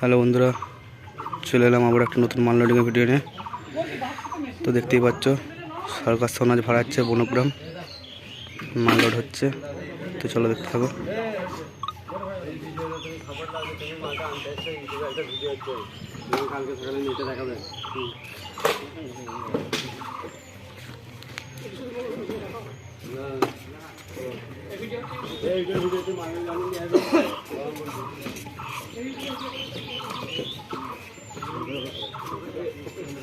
Hello বন্ধুরা, চলে এলাম আবার একটা নতুন মাল লোডিংয়ের ভিডিও নিয়ে। তো দেখতেই পাচ্ছ, সরকার সোনাজ ভাড়াচ্ছে বনগ্রাম মাল লোড হচ্ছে। তো চলো দেখতে থাকো।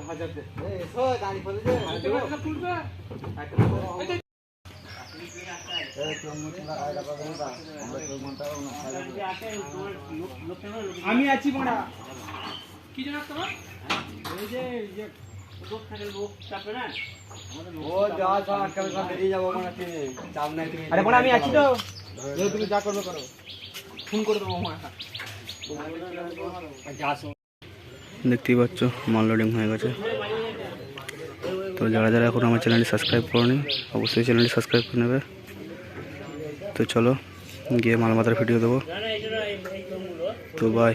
হাজার আমি আছি বড়া। কি জানা তোমার? এই যে লোক থাকে লোক চাপে না? ও যা যা আটকাবে সব বেরিয়ে যাব মনে হচ্ছে চাপ নাই তুমি আরে আমি আছি তো। তুমি যা করবে করো। ফোন করে দেবো আমার দেখতেই পাচ্ছ, মাল লোডিং হয়ে গেছে। তো যারা যারা এখন আমার চ্যানেলটি সাবস্ক্রাইব করেনি, অবশ্যই চ্যানেলটি সাবস্ক্রাইব করে নেবে। তো চলো, গিয়ে মাল মাথার ভিডিও দেবো। তো বাই